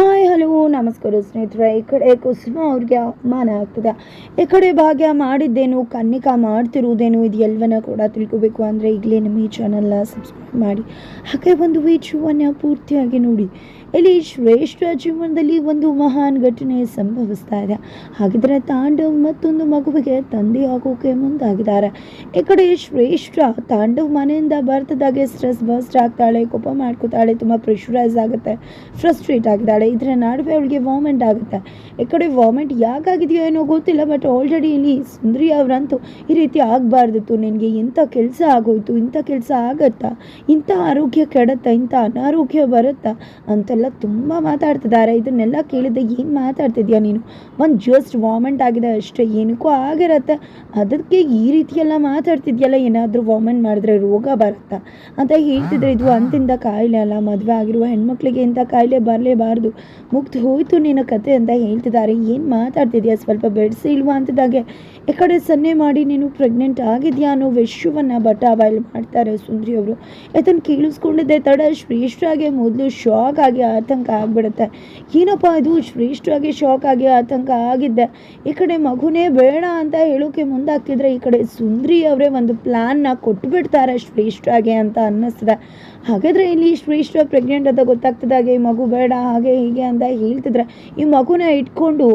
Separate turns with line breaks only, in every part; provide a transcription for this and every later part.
Hi, hello, ನಮಸ್ಕಾರ ಸ್ನೇಹಿತರೆ. ಈ ಕಡೆ ಕುಸುಮ ಅವ್ರಿಗೆ ಅವಮಾನ ಆಗ್ತದೆ. ಈ ಕಡೆ ಭಾಗ್ಯ ಮಾಡಿದ್ದೇನು, ಕನ್ನಿಕಾ ಮಾಡ್ತಿರುವುದೇನು ಇದು ಎಲ್ಲವನ್ನ ಕೂಡ ತಿಳ್ಕೊಬೇಕು ಅಂದರೆ ಈಗಲೇ ನಮ್ಮ ಈ ಚಾನಲ್ನ ಸಬ್ಸ್ಕ್ರೈಬ್ ಮಾಡಿ. ಹಾಗೆ ಒಂದು ವೀಡಿಯೋವನ್ನು ಪೂರ್ತಿಯಾಗಿ ನೋಡಿ. ಇಲ್ಲಿ ಶ್ರೇಷ್ಠ ಜೀವನದಲ್ಲಿ ಒಂದು ಮಹಾನ್ ಘಟನೆ ಸಂಭವಿಸ್ತಾ ಇದೆ. ಹಾಗಿದ್ರೆ ತಾಂಡವ್ ಮತ್ತೊಂದು ಮಗುವಿಗೆ ತಂದೆ ಆಗೋಕೆ ಮುಂದಾಗಿದ್ದಾರೆ. ಈ ಕಡೆ ಶ್ರೇಷ್ಠ ತಾಂಡವ್ ಮನೆಯಿಂದ ಬರ್ತದಾಗೆ ಸ್ಟ್ರೆಸ್ ಬಸ್ಟ್ ಆಗ್ತಾಳೆ, ಕೋಪ ಮಾಡ್ಕೋತಾಳೆ, ತುಂಬ ಪ್ರೆಷರೈಸ್ ಆಗುತ್ತೆ ಫ್ರಸ್ಟ್ರೇಟ್ ಆಗಿದ್ದಾಳೆ. ಇದರ ನಡುವೆ ಅವಳಿಗೆ ವಾಮೆಂಟ್ ಆಗುತ್ತೆ. ಈ ಕಡೆ ವಾಮೆಂಟ್ ಯಾಕಾಗಿದೆಯೋ ಏನೋ ಗೊತ್ತಿಲ್ಲ ಬಟ್ ಆಲ್ರೆಡಿ ಇಲ್ಲಿ ಸುಂದರಿ ಅವರಂತೂ ಈ ರೀತಿ ಆಗಬಾರ್ದಿತ್ತು. ನಿನಗೆ ಇಂಥ ಕೆಲಸ ಆಗೋಯ್ತು, ಇಂಥ ಕೆಲಸ ಆಗತ್ತಾ? ಇಂಥ ಆರೋಗ್ಯ ಕೆಡತ್ತಾ? ಇಂಥ ಅನಾರೋಗ್ಯ ಬರುತ್ತಾ? ಅಂತೆಲ್ಲ ತುಂಬ ಮಾತಾಡ್ತಿದ್ದಾರೆ. ಇದನ್ನೆಲ್ಲ ಕೇಳಿದ್ದೆ ಏನು ಮಾತಾಡ್ತಿದ್ಯಾ ನೀನು? ಒಂದು ಜಸ್ಟ್ ವಾಮೆಂಟ್ ಆಗಿದೆ ಅಷ್ಟೇ, ಏನಕ್ಕೂ ಆಗಿರತ್ತೆ. ಅದಕ್ಕೆ ಈ ರೀತಿಯೆಲ್ಲ ಮಾತಾಡ್ತಿದ್ಯಲ್ಲ, ಏನಾದರೂ ವಾಮೆಂಟ್ ಮಾಡಿದ್ರೆ ರೋಗ ಬರುತ್ತಾ? ಅಂತ ಹೇಳ್ತಿದ್ರೆ. ಇದು ಅಂತಿಂದ ಕಾಯಿಲೆ ಅಲ್ಲ, ಮದುವೆ ಆಗಿರುವ ಹೆಣ್ಮಕ್ಳಿಗೆ ಇಂಥ ಕಾಯಿಲೆ ಬರಲೇಬಾರ್ದು. ಮುಗ್ದು ಹೋಯ್ತು ನಿನ್ನ ಕತೆ ಅಂತ ಹೇಳ್ತಿದ್ದಾರೆ. ಏನು ಮಾತಾಡ್ತಿದ್ಯಾ? ಸ್ವಲ್ಪ ಬೆಡ್ಸಿ ಇಲ್ವಾ ಅಂತಿದ್ದಾಗೆ? ಈ ಕಡೆ ಸನ್ನೆ ಮಾಡಿ ನೀನು ಪ್ರೆಗ್ನೆಂಟ್ ಆಗಿದೆಯಾ ಅನ್ನೋ ವಿಷಯವನ್ನು ಬಾಯಲ್ ಮಾಡ್ತಾರೆ ಸುಂದ್ರಿ ಅವರು. ಇದನ್ನು ಕೇಳಿಸ್ಕೊಂಡಿದ್ದೆ ತಡ, ಶ್ರೇಷ್ಠಾಗೆ ಮೊದಲು ಶಾಕ್ ಆಗಿ ಆತಂಕ ಆಗಿಬಿಡುತ್ತೆ. ಏನಪ್ಪ ಇದು? ಶ್ರೇಷ್ಠವಾಗಿ ಶಾಕ್ ಆಗಿ ಆತಂಕ ಆಗಿದ್ದೆ. ಈ ಕಡೆ ಮಗುನೇ ಬೇಡ ಅಂತ ಹೇಳೋಕೆ ಮುಂದಾಗ್ತಿದ್ರೆ ಈ ಕಡೆ ಸುಂದ್ರಿ ಅವರೇ ಒಂದು ಪ್ಲ್ಯಾನ್ನ ಕೊಟ್ಬಿಡ್ತಾರೆ ಶ್ರೇಷ್ಠವಾಗಿ ಅಂತ ಅನ್ನಿಸ್ತದೆ. ಹಾಗಾದರೆ ಇಲ್ಲಿ ಶ್ರೇಷ್ಠ ಪ್ರೆಗ್ನೆಂಟ್ ಅಂತ ಗೊತ್ತಾಗ್ತಿದ್ದಾಗೆ ಈ ಮಗು ಬೇಡ, ಹಾಗೆ ಹೀಗೆ ಅಂತ ಹೇಳ್ತಿದ್ರೆ ಈ ಮಗುನ ಇಟ್ಕೊಂಡು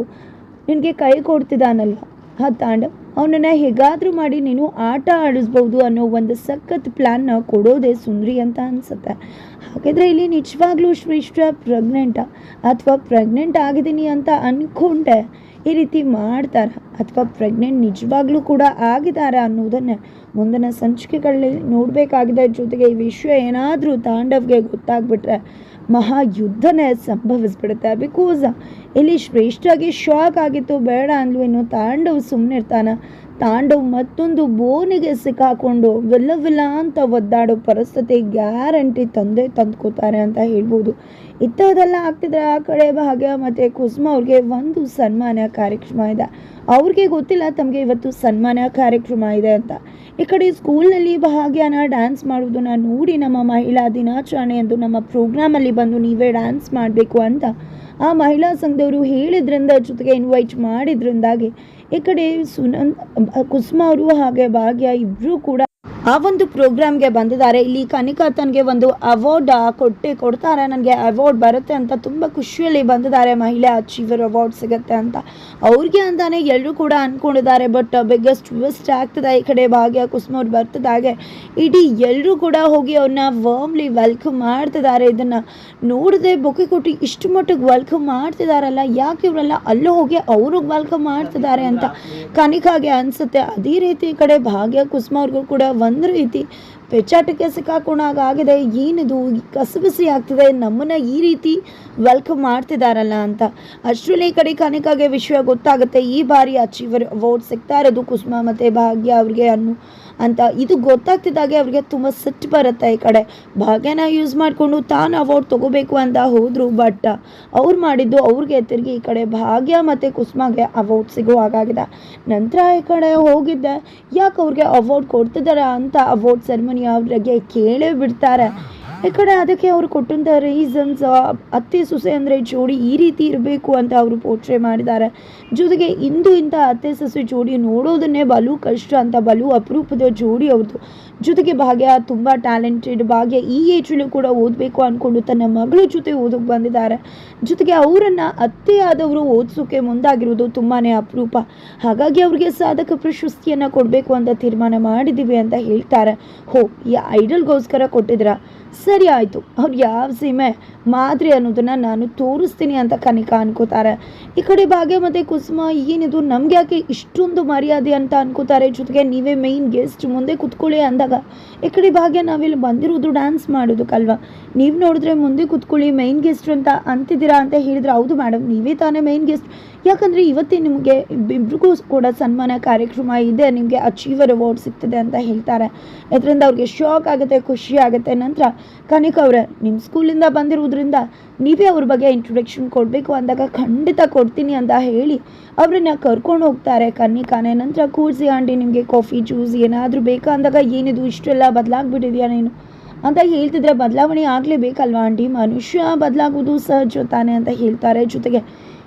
ನಿನಗೆ ಕೈ ಕೊಡ್ತಿದ್ದಾನಲ್ಲ ಆ ತಾಂಡವ್? ಅವನನ್ನು ಹೇಗಾದರೂ ಮಾಡಿ ನೀನು ಆಟ ಆಡಿಸ್ಬೋದು ಅನ್ನೋ ಒಂದು ಸಖತ್ ಪ್ಲ್ಯಾನ್ನ ಕೊಡೋದೇ ಸುಂದ್ರಿ ಅಂತ ಅನಿಸುತ್ತೆ. ಹಾಗಾದರೆ ಇಲ್ಲಿ ನಿಜವಾಗ್ಲೂ ಶ್ರೇಷ್ಠ ಪ್ರೆಗ್ನೆಂಟ ಅಥವಾ ಪ್ರೆಗ್ನೆಂಟ್ ಆಗಿದ್ದೀನಿ ಅಂತ ಅಂದ್ಕೊಂಡೆ ಈ ರೀತಿ ಮಾಡ್ತಾರ ಅಥವಾ ಪ್ರೆಗ್ನೆಂಟ್ ನಿಜವಾಗ್ಲೂ ಕೂಡ ಆಗಿದ್ದಾರೆ ಅನ್ನೋದನ್ನು ಮುಂದಿನ ಸಂಚಿಕೆಗಳಲ್ಲಿ ನೋಡಬೇಕಾಗಿದೆ. ಜೊತೆಗೆ ಈ ವಿಷಯ ಏನಾದರೂ ತಾಂಡವ್ಗೆ ಗೊತ್ತಾಗ್ಬಿಟ್ರೆ ಮಹಾಯುದ್ಧನೇ ಸಂಭವಿಸ್ಬಿಡುತ್ತೆ. ಬಿಕಾಸ್ ಇಲ್ಲಿ ಶ್ರೇಷ್ಠಾಗಿ ಶಾಕ್ ಆಗಿತ್ತು ಬೇಡ ಅಂದ್ಲು ಇನ್ನು ತಾಂಡವ್ ಸುಮ್ಮನೆ ಇರ್ತಾನ ತಾಂಡವ್ ಮತ್ತೊಂದು ಬೋನಿಗೆ ಸಿಕ್ಕಾಕೊಂಡು ವಿಲ್ಲ ವಿಲ್ಲ ಅಂತ ಒದ್ದಾಡೋ ಪರಿಸ್ಥಿತಿ ಗ್ಯಾರಂಟಿ ತಂದೆ ತಂದ್ಕೋತಾರೆ ಅಂತ ಹೇಳ್ಬೋದು. ಇಂಥದ್ದೆಲ್ಲ ಆಗ್ತಿದ್ರೆ ಆ ಕಡೆ ಭಾಗ್ಯ ಮತ್ತು ಕುಸುಮ ಅವ್ರಿಗೆ ಒಂದು ಸನ್ಮಾನ ಕಾರ್ಯಕ್ರಮ ಇದೆ. ಅವ್ರಿಗೆ ಗೊತ್ತಿಲ್ಲ ತಮಗೆ ಇವತ್ತು ಸನ್ಮಾನ ಕಾರ್ಯಕ್ರಮ ಇದೆ ಅಂತ. ಈ ಕಡೆ ಸ್ಕೂಲ್ನಲ್ಲಿ ಭಾಗ್ಯನ ಡ್ಯಾನ್ಸ್ ಮಾಡೋದನ್ನ ನೋಡಿ ನಮ್ಮ ಮಹಿಳಾ ದಿನಾಚರಣೆ ಎಂದು ನಮ್ಮ ಪ್ರೋಗ್ರಾಮಲ್ಲಿ ಬಂದು ನೀವೇ ಡ್ಯಾನ್ಸ್ ಮಾಡಬೇಕು ಅಂತ ಆ ಮಹಿಳಾ ಸಂಘದವರು ಹೇಳಿದ್ರಿಂದ ಜೊತೆಗೆ ಇನ್ವೈಟ್ ಮಾಡಿದ್ರಿಂದಾಗಿ ಈ ಕಡೆ ಸುನಂದ್ ಕುಸುಮ ಅವರು ಹಾಗೆ ಭಾಗ್ಯ ಇಬ್ಬರೂ ಕೂಡ ಆ ಒಂದು ಪ್ರೋಗ್ರಾಮ್ಗೆ ಬಂದಿದ್ದಾರೆ. ಇಲ್ಲಿ ಕನಿಕಾ ತನಗೆ ಒಂದು ಅವಾರ್ಡ್ ಕೊಟ್ಟು ಕೊಡ್ತಾರೆ. ನನಗೆ ಅವಾರ್ಡ್ ಬರುತ್ತೆ ಅಂತ ತುಂಬ ಖುಷಿಯಲ್ಲಿ ಬಂದಿದ್ದಾರೆ. ಮಹಿಳೆ ಅಚೀವರ್ ಅವಾರ್ಡ್ ಸಿಗುತ್ತೆ ಅಂತ ಅವ್ರಿಗೆ ಅಂತಾನೆ ಎಲ್ಲರೂ ಕೂಡ ಅಂದ್ಕೊಂಡಿದ್ದಾರೆ ಬಟ್ ಬಿಗ್ಗೆಸ್ಟ್ ಟ್ವಿಸ್ಟ್ ಆಗ್ತದೆ ಈ ಕಡೆ ಭಾಗ್ಯ ಕುಸುಮ ಅವ್ರು ಬರ್ತಿದ್ದಾಗೆ ಇಡೀ ಎಲ್ಲರೂ ಕೂಡ ಹೋಗಿ ಅವ್ರನ್ನ ವರ್ಮ್ಲಿ ವೆಲ್ಕಮ್ ಮಾಡ್ತಿದ್ದಾರೆ. ಇದನ್ನು ನೋಡದೆ ಬೊಕ್ಕೆ ಕೊಟ್ಟು ಇಷ್ಟು ಮಟ್ಟಿಗೆ ವೆಲ್ಕಮ್ ಮಾಡ್ತಿದಾರಲ್ಲ, ಯಾಕೆ ಇವರೆಲ್ಲ ಅಲ್ಲೂ ಹೋಗಿ ಅವ್ರಿಗೆ ವೆಲ್ಕಮ್ ಮಾಡ್ತಿದ್ದಾರೆ ಅಂತ ಕನಿಕಾಗೆ ಅನಿಸುತ್ತೆ. ಅದೇ ರೀತಿ ಈ ಕಡೆ ಭಾಗ್ಯ ಕುಸುಮ ಅವ್ರಿಗೂ ಕೂಡ ಒಂದು ರೀತಿ ಪೆಚ್ಚಾಟಕ್ಕೆ ಸಿಕ್ಕಾಕೊಂಡಾಗ ಆಗಿದೆ. ಏನಿದು? ಕಸಬಿಸಿ ಆಗ್ತಿದೆ. ನಮ್ಮನ್ನ ಈ ರೀತಿ ವೆಲ್ಕಮ್ ಮಾಡ್ತಿದಾರಲ್ಲ ಅಂತ. ಅಷ್ಟರಲ್ಲಿ ಈ ಕಡೆ ಕನಿಕಾಗೆ ವಿಷಯ ಗೊತ್ತಾಗುತ್ತೆ. ಈ ಬಾರಿ ಅಚೀವರ್ ಅವಾರ್ಡ್ ಸಿಗ್ತಾ ಇರೋದು ಕುಸುಮ ಮತ್ತೆ ಭಾಗ್ಯ ಅವ್ರಿಗೆ ಅನ್ನು ಅಂತ ಇದು ಗೊತ್ತಾಗ್ತಿದ್ದಾಗೆ ಅವ್ರಿಗೆ ತುಂಬ ಸಿಟ್ಟು ಬರುತ್ತೆ ಈ ಕಡೆ. ಭಾಗ್ಯನ ಯೂಸ್ ಮಾಡಿಕೊಂಡು ತಾನು ಅವಾರ್ಡ್ ತೊಗೋಬೇಕು ಅಂತ ಹೋದರು ಬಟ್ ಅವ್ರು ಮಾಡಿದ್ದು ಅವ್ರಿಗೆ ತಿರುಗಿ ಈ ಕಡೆ ಭಾಗ್ಯ ಮತ್ತು ಕುಸುಮಾಗೆ ಅವಾರ್ಡ್ ಸಿಗೋ ಹಾಗಾಗಿದೆ. ನಂತರ ಈ ಕಡೆ ಹೋಗಿದ್ದೆ, ಯಾಕೆ ಅವ್ರಿಗೆ ಅವಾರ್ಡ್ ಕೊಡ್ತಿದ್ದಾರೆ ಅಂತ ಅವಾರ್ಡ್ ಸೆರೆಮನಿ ಅವ್ರಿಗೆ ಕೇಳೇ ಬಿಡ್ತಾರೆ. ಈ ಕಡೆ ಅದಕ್ಕೆ ಅವರು ಕೊಟ್ಟಂಥ ರೀಸನ್ಸ್ ಅತ್ತೆ ಸೊಸೆ ಅಂದರೆ ಜೋಡಿ ಈ ರೀತಿ ಇರಬೇಕು ಅಂತ ಅವರು ಪೋಟ್ರೆ ಮಾಡಿದ್ದಾರೆ. ಜೊತೆಗೆ ಇಂದು ಇಂಥ ಅತ್ತೆ ಸೊಸೆ ಜೋಡಿ ನೋಡೋದನ್ನೇ ಬಲು ಕಷ್ಟ ಅಂತ, ಬಲು ಅಪರೂಪದ ಜೋಡಿ ಅವ್ರದ್ದು ಜೊತೆಗೆ ಭಾಗ್ಯ ತುಂಬ ಟ್ಯಾಲೆಂಟೆಡ್ ಭಾಗ್ಯ ಈ ಏಜಲ್ಲೂ ಕೂಡ ಓದಬೇಕು ಅಂದ್ಕೊಂಡು ತನ್ನ ಮಗಳ ಜೊತೆ ಓದೋಕೆ ಬಂದಿದ್ದಾರೆ. ಜೊತೆಗೆ ಅವರನ್ನು ಅತ್ತೆ ಆದವರು ಓದಿಸೋಕೆ ಮುಂದಾಗಿರೋದು ತುಂಬಾ ಅಪರೂಪ. ಹಾಗಾಗಿ ಅವ್ರಿಗೆ ಸಾಧಕ ಪ್ರಶಸ್ತಿಯನ್ನು ಕೊಡಬೇಕು ಅಂತ ತೀರ್ಮಾನ ಮಾಡಿದ್ದೀವಿ ಅಂತ ಹೇಳ್ತಾರೆ. ಹೋ, ಈ ಐಡಲ್ಗೋಸ್ಕರ ಕೊಟ್ಟಿದ್ರ ಸರಿ ಆಯಿತು. ಅವ್ರು ಯಾವ ಸೀಮೆ ಮಾದರಿ ಅನ್ನೋದನ್ನು ನಾನು ತೋರಿಸ್ತೀನಿ ಅಂತ ಕನಿಕಾ ಅನ್ಕೋತಾರೆ. ಈ ಕಡೆ ಭಾಗ್ಯ ಮತ್ತು ಕುಸುಮ, ಏನಿದು? ನಮ್ಗೆ ಯಾಕೆ ಇಷ್ಟೊಂದು ಮರ್ಯಾದೆ ಅಂತ ಅನ್ಕೋತಾರೆ? ಜೊತೆಗೆ ನೀವೇ ಮೇಯ್ನ್ ಗೆಸ್ಟ್ ಮುಂದೆ ಕುತ್ಕೊಳ್ಳಿ ಅಂದಾಗ, ಈ ಕಡೆ ಭಾಗ್ಯ ನಾವಿಲ್ಲಿ ಬಂದಿರೋದು ಡ್ಯಾನ್ಸ್ ಮಾಡೋದಕ್ಕಲ್ವ? ನೀವು ನೋಡಿದ್ರೆ ಮುಂದೆ ಕುತ್ಕೊಳ್ಳಿ ಮೇಯ್ನ್ ಗೆಸ್ಟ್ ಅಂತ ಅಂತಿದ್ದೀರಾ ಅಂತ ಹೇಳಿದ್ರೆ ಹೌದು ಮೇಡಮ್ ನೀವೇ ತಾನೇ ಮೇಯ್ನ್ ಗೆಸ್ಟ್ ಯಾಕಂದರೆ ಇವತ್ತೇ ನಿಮಗೆ ಇಬ್ರಿಗೂ ಕೂಡ ಸನ್ಮಾನ ಕಾರ್ಯಕ್ರಮ ಇದೆ, ನಿಮಗೆ ಅಚೀವರ್ ಅವಾರ್ಡ್ ಸಿಗ್ತದೆ ಅಂತ ಹೇಳ್ತಾರೆ. ಇದರಿಂದ ಅವ್ರಿಗೆ ಶಾಕ್ ಆಗುತ್ತೆ, ಖುಷಿ ಆಗುತ್ತೆ. ನಂತರ ಕನಿಕ ಅವರೇ ನಿಮ್ಮ ಸ್ಕೂಲಿಂದ ಬಂದಿರೋದ್ರಿಂದ ನೀವೇ ಅವ್ರ ಬಗ್ಗೆ ಇಂಟ್ರೊಡಕ್ಷನ್ ಕೊಡಬೇಕು ಅಂದಾಗ ಖಂಡಿತ ಕೊಡ್ತೀನಿ ಅಂತ ಹೇಳಿ ಅವ್ರನ್ನ ಕರ್ಕೊಂಡು ಹೋಗ್ತಾರೆ. ಕನ್ನಿಕಾನೆ, ನಂತರ ಕೂರಿಸಿ ಆಂಟಿ ನಿಮಗೆ ಕಾಫಿ ಜ್ಯೂಸ್ ಏನಾದರೂ ಬೇಕಾ ಅಂದಾಗ ಏನಿದು, ಇಷ್ಟೆಲ್ಲ ಬದಲಾಗ್ಬಿಟ್ಟಿದ್ಯಾ ನೀನು? ಅಂತ ಹೇಳ್ತಿದ್ರೆ ಬದಲಾವಣೆ ಆಗಲೇಬೇಕಲ್ವಾ ಆಂಟಿ? ಮನುಷ್ಯ ಬದಲಾಗೋದು ಸಹಜ ತಾನೆ ಅಂತ ಹೇಳ್ತಾರೆ ಜೊತೆಗೆ.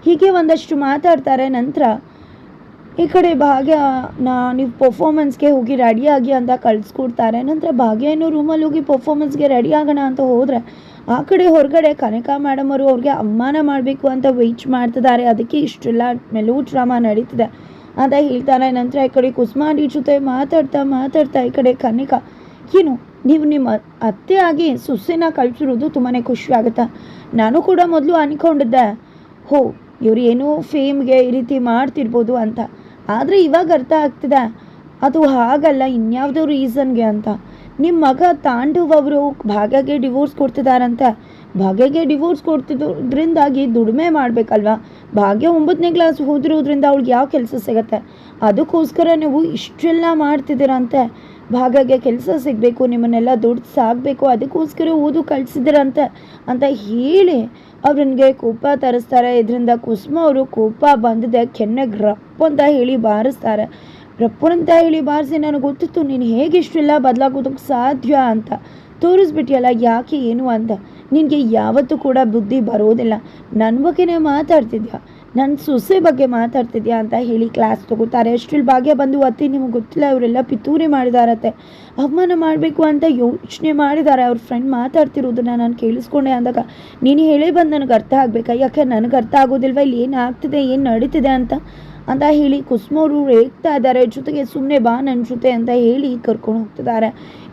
ಹೀಗೆ ಒಂದಷ್ಟು ಮಾತಾಡ್ತಾರೆ, ನಂತರ ಈ ಕಡೆ ಭಾಗ್ಯ, ನಾ, ನೀವು ಪರ್ಫಾಮೆನ್ಸ್ಗೆ ಹೋಗಿ ರೆಡಿಯಾಗಿ ಅಂತ ಕಳಿಸ್ಕೊಡ್ತಾರೆ. ನಂತರ ಭಾಗ್ಯ ಏನೋ ರೂಮಲ್ಲಿ ಹೋಗಿ ಪರ್ಫಾರ್ಮೆನ್ಸ್ಗೆ ರೆಡಿ ಆಗೋಣ ಅಂತ ಹೋದರೆ, ಆ ಕಡೆ ಹೊರಗಡೆ ಕನಕ ಮೇಡಮ್ ಅವರು ಅವ್ರಿಗೆ ಅಮ್ಮಾನ ಮಾಡಬೇಕು ಅಂತ ವೆಯ್ಟ್ ಮಾಡ್ತಿದ್ದಾರೆ. ಅದಕ್ಕೆ ಇಷ್ಟೆಲ್ಲ ಮೆಲೋ ಡ್ರಾಮಾ ನಡೀತಿದೆ ಅಂತ ಹೇಳ್ತಾರೆ. ನಂತರ ಈ ಕಡೆ ಕುಸುಮಾಡಿ ಜೊತೆ ಮಾತಾಡ್ತಾ ಮಾತಾಡ್ತಾ ಈ ಕಡೆ ಕನಿಕ, ಏನು, ನೀವು ನಿಮ್ಮ ಅತ್ತೆ ಆಗಿ ಸುಸ್ಸಿನ ಕಳಿಸಿರೋದು ತುಂಬಾ ಖುಷಿ ಆಗುತ್ತೆ. ನಾನು ಕೂಡ ಮೊದಲು ಅನ್ಕೊಂಡಿದ್ದೆ, ಹೋ, ಇವ್ರು ಏನೋ ಫೇಮ್ಗೆ ಈ ರೀತಿ ಮಾಡ್ತಿರ್ಬೋದು ಅಂತ. ಆದರೆ ಇವಾಗ ಅರ್ಥ ಆಗ್ತಿದೆ. ಅದು ಹಾಗಲ್ಲ, ಇನ್ಯಾವುದೋ ರೀಸನ್ಗೆ ಅಂತ. ನಿಮ್ಮ ಮಗ ತಾಂಡವ್ ಅವರು ಭಾಗ್ಯಗೆ ಡಿವೋರ್ಸ್ ಕೊಡ್ತಿದಾರಂತೆ. ಭಾಗ್ಯಗೆ ಡಿವೋರ್ಸ್ ಕೊಡ್ತಿದ್ದರಿಂದಾಗಿ ದುಡಿಮೆ ಮಾಡಬೇಕಲ್ವಾ? ಭಾಗ್ಯ ಒಂಬತ್ತನೇ ಕ್ಲಾಸ್ ಹೋದಿರೋದ್ರಿಂದ ಅವ್ಳಿಗೆ ಯಾವ ಕೆಲಸ ಸಿಗತ್ತೆ? ಅದಕ್ಕೋಸ್ಕರ ನೀವು ಇಷ್ಟೆಲ್ಲ ಮಾಡ್ತಿದ್ದೀರಂತೆ. ಭಾಗ್ಯಗೆ ಕೆಲಸ ಸಿಗಬೇಕು, ನಿಮ್ಮನ್ನೆಲ್ಲ ದುಡ್ಡು ಸಾಕಬೇಕು, ಅದಕ್ಕೋಸ್ಕರ ಓದು ಕಳಿಸಿದಿರಂತೆ ಅಂತ ಹೇಳಿ ಅವ್ರನಿಗೆ ಕೋಪ ತರಿಸ್ತಾರೆ. ಇದರಿಂದ ಕುಸುಮ ಅವರು ಕೋಪ ಬಂದಿದೆ. ಕೆನ್ನೆಗೆ ರಪ್ಪು ಅಂತ ಹೇಳಿ ಬಾರಿಸ್ತಾರೆ. ರಪ್ಪ ಅಂತ ಹೇಳಿ ಬಾರಿಸಿ ನನಗೆ ಗೊತ್ತಿತ್ತು, ನೀನು ಹೇಗೆ ಇಷ್ಟೆಲ್ಲ ಬದಲಾಗೋದಕ್ಕೆ ಸಾಧ್ಯ ಅಂತ. ತೋರಿಸ್ಬಿಟ್ಟಿಯಲ್ಲ ಯಾಕೆ ಏನು ಅಂತ. ನಿನಗೆ ಯಾವತ್ತೂ ಕೂಡ ಬುದ್ಧಿ ಬರೋದಿಲ್ಲ. ನನ್ನ ಬಗ್ಗೆನೇ ಮಾತಾಡ್ತಿದ್ಯಾ? ನನ್ನ ಸೊಸೆ ಬಗ್ಗೆ ಮಾತಾಡ್ತಿದ್ಯಾ ಅಂತ ಹೇಳಿ ಕ್ಲಾಸ್ ತಗೋತಾರೆ. ಅಷ್ಟ್ರಲ್ಲಿ ಭಾಗ್ಯ ಬಂದು ಅತ್ತಿ ನಿಮಗೆ ಗೊತ್ತಿಲ್ಲ, ಇವರೆಲ್ಲ ಪಿತೂರಿ ಮಾಡಿದಾರತ್ತೆ. ಅವಮಾನ ಮಾಡಬೇಕು ಅಂತ ಯೋಚನೆ ಮಾಡಿದ್ದಾರೆ ಅವ್ರ ಫ್ರೆಂಡ್ ಮಾತಾಡ್ತಿರೋದನ್ನ ನಾನು ಕೇಳಿಸ್ಕೊಂಡೆ ಅಂದಾಗ, ನೀನು ಹೇಳೇ ಬಂದು ನನಗೆ ಅರ್ಥ ಆಗಬೇಕಾ. ಯಾಕೆ ನನಗೆ ಅರ್ಥ ಆಗೋದಿಲ್ವ? ಇಲ್ಲಿ ಏನು ಆಗ್ತಿದೆ, ಏನು ನಡೀತಿದೆ ಅಂತ. ಅಂತ ಹೇಳಿ ಕುಸುಮವರು ಹೇಳ್ತಾ ಇದ್ದಾರೆ. ಜೊತೆಗೆ ಸುಮ್ಮನೆ ಬಾ ನನ್ನ ಜೊತೆ ಅಂತ ಹೇಳಿ ಕರ್ಕೊಂಡು ಹೋಗ್ತಿದ್ದಾರೆ.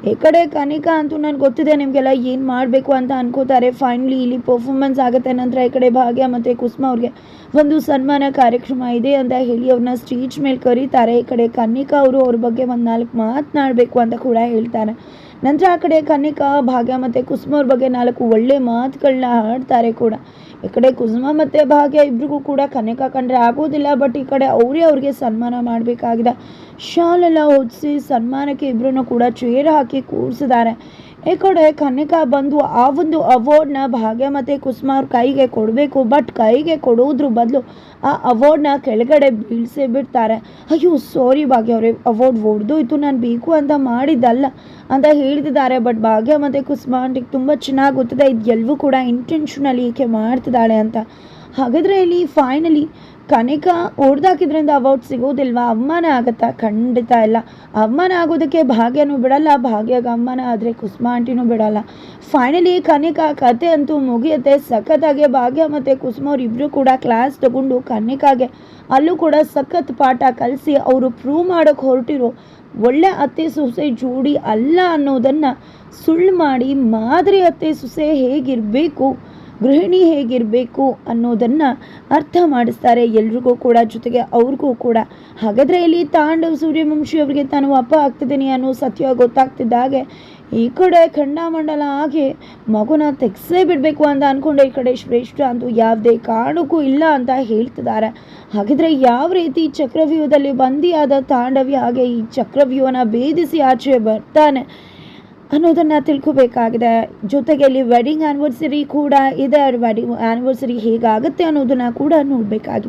ಈ ಕಡೆ ಕನಿಕಾ ಅಂತೂ ನನಗೆ ಗೊತ್ತಿದೆ ನಿಮಗೆಲ್ಲ ಏನು ಮಾಡಬೇಕು ಅಂತ ಅನ್ಕೋತಾರೆ. ಫೈನಲಿ ಇಲ್ಲಿ ಪರ್ಫಾರ್ಮೆನ್ಸ್ ಆಗುತ್ತೆ. ನಂತರ ಈ ಕಡೆ ಭಾಗ್ಯ ಮತ್ತು ಕುಸುಮ ಅವ್ರಿಗೆ ಒಂದು ಸನ್ಮಾನ ಕಾರ್ಯಕ್ರಮ ಇದೆ ಅಂತ ಹೇಳಿ ಅವ್ರನ್ನ ಸ್ಟೇಜ್ ಮೇಲೆ ಕರೀತಾರೆ. ಈ ಕಡೆ ಕನ್ನಿಕಾ ಅವರು ಅವ್ರ ಬಗ್ಗೆ ಒಂದು ನಾಲ್ಕು ಮಾತನಾಡಬೇಕು ಅಂತ ಕೂಡ ಹೇಳ್ತಾರೆ. ನಂತರ ಆ ಕಡೆ ಕನಿಕಾ ಭಾಗ್ಯ ಮತ್ತು ಕುಸುಮ ಅವ್ರ ಬಗ್ಗೆ ನಾಲ್ಕು ಒಳ್ಳೆ ಮಾತುಗಳನ್ನ ಹಾಡ್ತಾರೆ ಕೂಡ. ಈ ಕಡೆ ಕುಸುಮ ಮತ್ತು ಭಾಗ್ಯ ಇಬ್ರಿಗೂ ಕೂಡ ಕನಕ ಕಂಡ್ರೆ ಆಗೋದಿಲ್ಲ ಬಟ್ ಈ ಕಡೆ ಅವರೇ ಅವ್ರಿಗೆ ಸನ್ಮಾನ ಮಾಡಬೇಕಾಗಿದೆ. ಶಾಲೆಲ್ಲ ಹೊದಿಸಿ ಸನ್ಮಾನಕ್ಕೆ ಇಬ್ಬರನ್ನು ಕೂಡ ಚೇರ್ ಹಾಕಿ ಕೂರಿಸಿದ್ದಾರೆ. ಈ ಕಡೆ ಕನಿಕಾ ಬಂದು ಆ ಒಂದು ಅವಾರ್ಡ್ನ ಭಾಗ್ಯ ಮತ್ತು ಕುಸುಮ ಅವ್ರ ಕೈಗೆ ಕೊಡಬೇಕು ಬಟ್ ಕೈಗೆ ಕೊಡೋದ್ರ ಬದಲು ಆ ಅವಾರ್ಡ್ನ ಕೆಳಗಡೆ ಬೀಳ್ಸೇ ಬಿಡ್ತಾರೆ. ಅಯ್ಯೋ ಸಾರಿ ಭಾಗ್ಯ ಅವರೇ ಅವಾರ್ಡ್ ಇತ್ತು ನಾನು ಬೇಕು ಅಂತ ಮಾಡಿದ್ದಲ್ಲ ಅಂತ ಹೇಳ್ತಿದ್ದಾರೆ ಬಟ್ ಭಾಗ್ಯ ಮತ್ತು ಕುಸುಮ ಆಂಟಿಗೆ ತುಂಬ ಚೆನ್ನಾಗಿ ಗೊತ್ತಿದೆ, ಇದು ಎಲ್ಲವೂ ಕೂಡ ಇಂಟೆನ್ಷನಲಿ ಈಕೆ ಮಾಡ್ತಿದ್ದಾಳೆ ಅಂತ. ಹಾಗಾದರೆ ಇಲ್ಲಿ ಫೈನಲಿ ಕನಿಕಾ ಹೊಡೆದಾಕಿದ್ರಿಂದ ಅವಾರ್ಡ್ ಸಿಗೋದಿಲ್ವಾ ಅವಮಾನ ಆಗತ್ತಾ? ಖಂಡಿತ ಇಲ್ಲ. ಅವಮಾನ ಆಗೋದಕ್ಕೆ ಭಾಗ್ಯನೂ ಬಿಡಲ್ಲ, ಭಾಗ್ಯಗೆ ಅವಮಾನ ಆದರೆ ಕುಸುಮ ಆಂಟಿನೂ ಬಿಡಲ್ಲ. ಫೈನಲಿ ಕನಿಕಾ ಕತೆ ಅಂತೂ ಮುಗಿಯುತ್ತೆ. ಸಖತ್ತಾಗೆ ಭಾಗ್ಯ ಮತ್ತು ಕುಸುಮ ಅವ್ರಿಬ್ಬರು ಕೂಡ ಕ್ಲಾಸ್ ತಗೊಂಡು ಕನಿಕಾಗೆ ಅಲ್ಲೂ ಕೂಡ ಸಖತ್ ಪಾಠ ಕಲಿಸಿ ಅವರು ಪ್ರೂವ್ ಮಾಡೋಕ್ಕೆ ಹೊರಟಿರೋ ಒಳ್ಳೆ ಅತ್ತೆ ಸೊಸೆ ಜೋಡಿ ಅಲ್ಲ ಅನ್ನೋದನ್ನು ಸುಳ್ಳು ಮಾಡಿ ಮಾದರಿ ಅತ್ತೆ ಸೊಸೆ ಹೇಗಿರಬೇಕು? ಗೃಹಿಣಿ ಹೇಗಿರಬೇಕು ಅನ್ನೋದನ್ನು ಅರ್ಥ ಮಾಡಿಸ್ತಾರೆ. ಎಲ್ರಿಗೂ ಕೂಡ, ಜೊತೆಗೆ ಅವ್ರಿಗೂ ಕೂಡ. ಹಾಗಾದರೆ ಇಲ್ಲಿ ತಾಂಡವ್ ಸೂರ್ಯವಂಶಿ ಅವರಿಗೆ ತಾನು ಅಪ್ಪ ಆಗ್ತಿದ್ದೀನಿ ಅನ್ನೋ ಸತ್ಯ ಗೊತ್ತಾಗ್ತಿದ್ದಾಗೆ ಈ ಕಡೆ ಖಂಡಾಮಂಡಲ ಆಗಿ ಮಗುನ ತೆಗ್ಸೇ ಬಿಡಬೇಕು ಅಂತ ಅಂದ್ಕೊಂಡೆ ಈ ಕಡೆ ಶ್ರೇಷ್ಠ ಅಂತೂ ಯಾವುದೇ ಕಾರಣಕ್ಕೂ ಇಲ್ಲ ಅಂತ ಹೇಳ್ತಿದ್ದಾರೆ. ಹಾಗಿದ್ರೆ ಯಾವ ರೀತಿ ಚಕ್ರವ್ಯೂಹದಲ್ಲಿ ಬಂದಿಯಾದ ತಾಂಡವ್ಯ ಹಾಗೆ ಈ ಚಕ್ರವ್ಯೂಹನ ಭೇದಿಸಿ ಆಚೆ ಬರ್ತಾನೆ. ಅನ್ನೋದನ್ನು ತಿಳ್ಕೊಬೇಕಾಗಿದೆ. ಜೊತೆಗೆ ಇಲ್ಲಿ ವೆಡ್ಡಿಂಗ್ ಆ್ಯನಿವರ್ಸರಿ ಕೂಡ ಇದೆ. ವೆಡ್ಡಿಂಗ್ ಆ್ಯನಿವರ್ಸರಿ ಹೇಗಾಗುತ್ತೆ ಅನ್ನೋದನ್ನು ಕೂಡ ನೋಡಬೇಕಾಗಿದೆ